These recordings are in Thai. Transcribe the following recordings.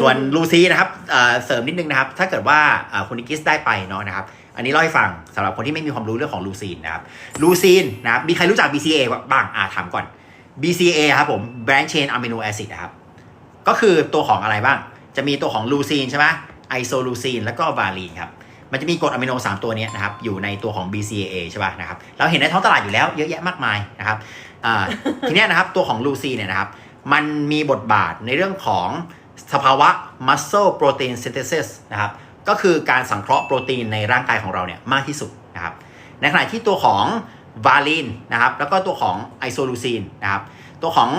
ส่วนลูซีนะครับเสริมนิดนึงนะครับ ถ้าเกิดว่าคุณนิกิสได้ไปเนาะนะครับ อันนี้เล่าให้ฟังสำหรับคนที่ไม่มีความรู้เรื่องของลูซีนนะครับลูซีนนะครับมีใครรู้จัก BCA บ้างอ่าถามก่อน BCA ครับผม branch chain amino acid นะครับ ก็คือตัวของอะไรบ้าง จะมีตัวของลูซีนใช่ไหมไอโซลูซีนแล้วก็วาลีนครับมันจะมีกรดอะมิโน 3 ตัวนี้นะครับ อยู่ในตัวของ BCAA ใช่ป่ะนะครับ เราเห็นในท้องตลาดอยู่แล้วเยอะแยะมากมายนะครับทีนี้นะครับตัวของลูซีเนี่ยนะครับ มันมีบทบาทในเรื่องของสภาวะ muscle protein synthesis นะครับ ก็คือการสังเคราะห์โปรตีนในร่างกายของเราเนี่ยมากที่สุดนะครับ ในขณะที่ตัวของวาลินนะครับ แล้วก็ตัวของไอโซลูซีนนะครับ ตัวของ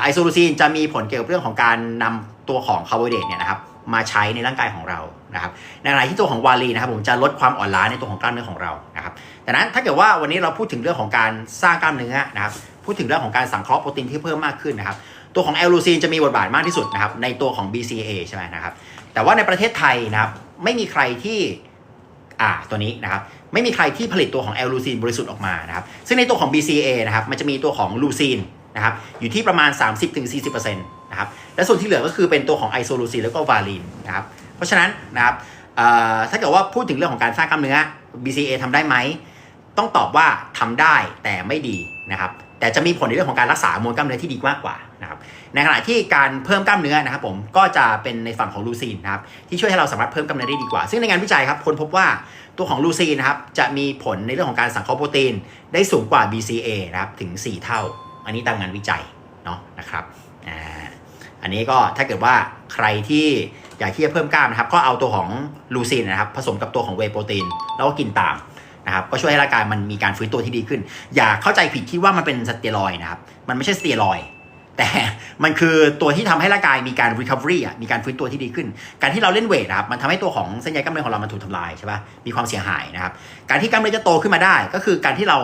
ไอโซลูซีนจะมีผลเกี่ยวกับเรื่องของการนำตัวของคาร์โบไฮเดรตเนี่ยนะครับมาใช้ในร่างกายของเรานะครับในขณะที่ตัวของวาลีนนะครับผมจะลดความอ่อนล้าในตัวของกล้ามเนื้อของเรานะครับดังนั้นถ้าเกิดว่าวันนี้เราพูดถึงเรื่องของการสร้างกล้ามเนื้อนะครับ พูดถึงเรื่องของการสังเคราะห์โปรตีนที่เพิ่มมากขึ้นนะครับ ตัวของแอลลูซีนจะมีบทบาทมากที่สุดนะครับในตัวของ BCA ใช่ไหมนะครับ แต่ว่าในประเทศไทยนะครับไม่มีใครที่อ่าตัวนี้นะครับไม่มีใครที่ผลิตตัวของแอลลูซีนบริสุทธิ์ออกมานะครับซึ่งในตัวของ BCA นะครับมันจะมีตัวของลูซีนนะครับอยู่ที่ประมาณ 30-40%นะครับและส่วนที่เหลือก็คือเป็นตัวของไอโซลูซีนแล้วก็วาลีนนะครับเพราะฉะนั้นนะครับถ้าเกิดว่าพูดถึงเรื่องของการสร้างกล้ามเนื้อ BCA ทำได้ไหม ต้องตอบว่าทำได้แต่ไม่ดีนะครับ แต่จะมีผลในเรื่องของการรักษามวลกล้ามเนื้อที่ดีมากกว่านะครับในขณะที่การเพิ่มกล้ามเนื้อนะครับผมก็จะเป็นในฝั่งของลูซีนนะครับที่ช่วยให้เราสามารถเพิ่มกล้ามเนื้อได้ดีกว่า ซึ่งในงานวิจัยครับคนพบว่าตัวของลูซีนนะครับจะมีผลในเรื่องของการสังเคราะห์โปรตีน ได้สูงกว่า BCA นะครับถึง 4 เท่า อันนี้ตามงานวิจัยเนาะนะครับอ่าอันนี้ก็ถ้าเกิดว่าใครที่อยากที่จะเพิ่มกล้ามนะครับก็เอาตัวของลูซีนนะครับผสมกับตัวของเวโปรตีนแล้วก็กินตาม นะครับก็ช่วยให้ร่างกายมันมีการฟื้นตัวที่ดีขึ้น อย่าเข้าใจผิดคิดว่ามันเป็นสเตียรอยนะครับมันไม่ใช่สเตียรอยแต่มันคือตัวที่ทำให้ร่างกายมีการ recovery อะมีการฟื้นตัวที่ดีขึ้น การที่เราเล่นเวทนะครับมันทำให้ตัวของเส้นใยกล้ามเนื้อของเรามันถูกทำลายใช่ปะมีความเสียหายนะครับการที่กล้ามเนื้อจะโตขึ้นมาได้ ก็คือการที่เรา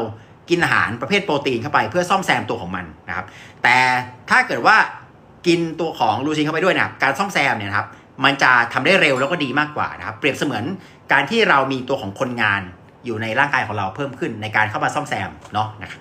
กินอาหารประเภทโปรตีนเข้าไปเพื่อซ่อมแซมตัวของมันนะครับแต่ถ้าเกิดว่ากินตัวของลูซินเข้าไปด้วยนะครับการซ่อมแซมเนี่ยครับมันจะทำได้เร็วแล้วก็ดีมากกว่านะครับเปรียบเสมือนการที่เรามีตัวของคนงาน อยู่ในร่างกายของเราเพิ่มขึ้นในการเข้ามาซ่อมแซมเนาะนะครับ